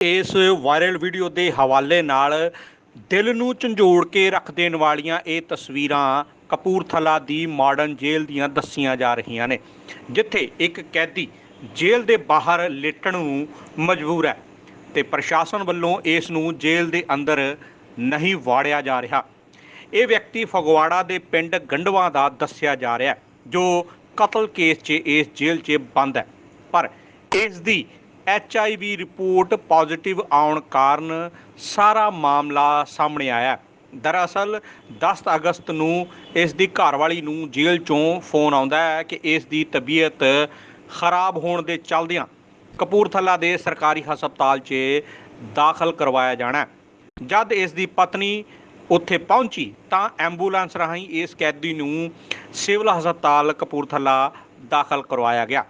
ਇਸ viral video ਦੇ ਹਵਾਲੇ ਨਾਲ ਦਿਲ ਨੂੰ ਝੰਜੋੜ ਕੇ ਰੱਖ ਦੇਣ ਵਾਲੀਆਂ ਇਹ ਤਸਵੀਰਾਂ ਕਪੂਰਥਲਾ ਦੀ ਮਾਡਰਨ ਜੇਲ੍ਹ ਦੀਆਂ ਦੱਸੀਆਂ ਜਾ ਰਹੀਆਂ ਨੇ, ਜਿੱਥੇ ਇੱਕ ਕੈਦੀ ਜੇਲ੍ਹ ਦੇ ਬਾਹਰ ਲੇਟਣ ਨੂੰ ਮਜਬੂਰ ਹੈ ਤੇ ਪ੍ਰਸ਼ਾਸਨ ਵੱਲੋਂ ਇਸ ਨੂੰ ਜੇਲ੍ਹ ਦੇ ਅੰਦਰ ਨਹੀਂ ਵਾੜਿਆ ਜਾ ਰਿਹਾ। ਇਹ ਵਿਅਕਤੀ ਫਗਵਾੜਾ ਦੇ ਪਿੰਡ ਗੰਡਵਾ ਦਾ ਦੱਸਿਆ ਜਾ ਰਿਹਾ ਜੋ ਕਤਲ ਕੇਸ 'ਚ ਇਸ ਜੇਲ੍ਹ 'ਚ ਬੰਦ ਹੈ। ਪਰ ਇਸ ਦੀ H I V report positive ਆਉਣ ਕਾਰਨ ਸਾਰਾ ਮਾਮਲਾ ਸਾਹਮਣੇ ਆਇਆ। ਦਰਅਸਲ 10 ਅਗਸਤ ਨੂੰ ਇਸ ਦੀ ਘਰਵਾਲੀ ਨੂੰ ਜੇਲ੍ਹ 'ਚੋਂ ਫੋਨ ਆਉਂਦਾ ਹੈ ਕਿ ਇਸ ਦੀ ਤਬੀਅਤ ਖਰਾਬ ਹੋਣ ਦੇ ਚੱਲਦਿਆਂ ਕਪੂਰਥਲਾ ਦੇ ਸਰਕਾਰੀ ਹਸਪਤਾਲ 'ਚ ਦਾਖਲ ਕਰਵਾਇਆ ਜਾਣਾ ਜਦ ਇਸ ਦੀ ਪਤਨੀ ਉੱਥੇ ਪਹੁੰਚੀ ਤਾਂ ਐਂਬੂਲੈਂਸ ਰਾਹੀਂ ਇਸ ਕੈਦੀ ਨੂੰ ਸਿਵਲ ਹਸਪਤਾਲ ਕਪੂਰਥਲਾ ਦਾਖਲ ਕਰਵਾਇਆ ਗਿਆ।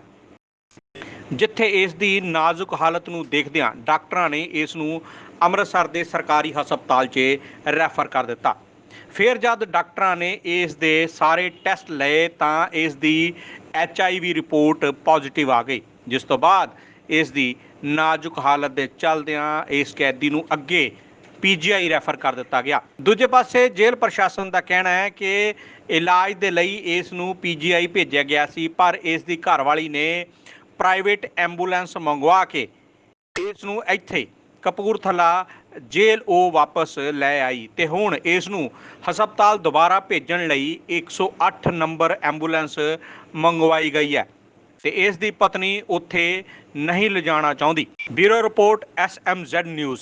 ਜਿੱਥੇ ਇਸ ਦੀ ਨਾਜ਼ੁਕ ਹਾਲਤ ਨੂੰ ਦੇਖਦਿਆਂ ਡਾਕਟਰਾਂ ਨੇ ਇਸ ਨੂੰ ਅੰਮ੍ਰਿਤਸਰ ਦੇ ਸਰਕਾਰੀ ਹਸਪਤਾਲ 'ਚ ਰੈਫਰ ਕਰ ਦਿੱਤਾ। ਫਿਰ ਜਦ ਡਾਕਟਰਾਂ ਨੇ ਇਸ ਦੇ ਸਾਰੇ ਟੈਸਟ ਲਏ ਤਾਂ ਇਸ ਦੀ H I V report positive ਆ ਗਈ, ਜਿਸ ਤੋਂ ਬਾਅਦ ਇਸ ਦੀ ਨਾਜ਼ੁਕ ਹਾਲਤ ਦੇ ਚੱਲਦਿਆਂ ਇਸ ਕੈਦੀ ਨੂੰ ਅੱਗੇ ਪੀਜੀਆਈ ਰੈਫਰ ਕਰ ਦਿੱਤਾ ਗਿਆ। ਦੂਜੇ ਪਾਸੇ ਜੇਲ੍ਹ ਪ੍ਰਸ਼ਾਸਨ ਦਾ ਕਹਿਣਾ ਹੈ ਕਿ ਇਲਾਜ ਦੇ ਲਈ ਇਸ ਨੂੰ ਪੀਜੀਆਈ ਭੇਜਿਆ ਗਿਆ ਸੀ, ਪਰ ਇਸ ਦੀ ਘਰਵਾਲੀ ਨੇ ਪ੍ਰਾਈਵੇਟ ਐਂਬੂਲੈਂਸ ਮੰਗਵਾ ਕੇ ਇਸ ਨੂੰ ਇੱਥੇ ਕਪੂਰਥਲਾ ਜੇਲ੍ਹ ਉਹ ਵਾਪਸ ਲੈ ਆਈ ਤੇ ਹੁਣ ਇਸ ਨੂੰ ਹਸਪਤਾਲ ਦੁਬਾਰਾ ਭੇਜਣ ਲਈ 108 ਨੰਬਰ ਐਂਬੂਲੈਂਸ ਮੰਗਵਾਈ ਗਈ ਹੈ ਤੇ ਇਸ ਦੀ ਪਤਨੀ ਉੱਥੇ ਨਹੀਂ ਲਿਜਾਣਾ ਚਾਹੁੰਦੀ। Bureau report SMZ news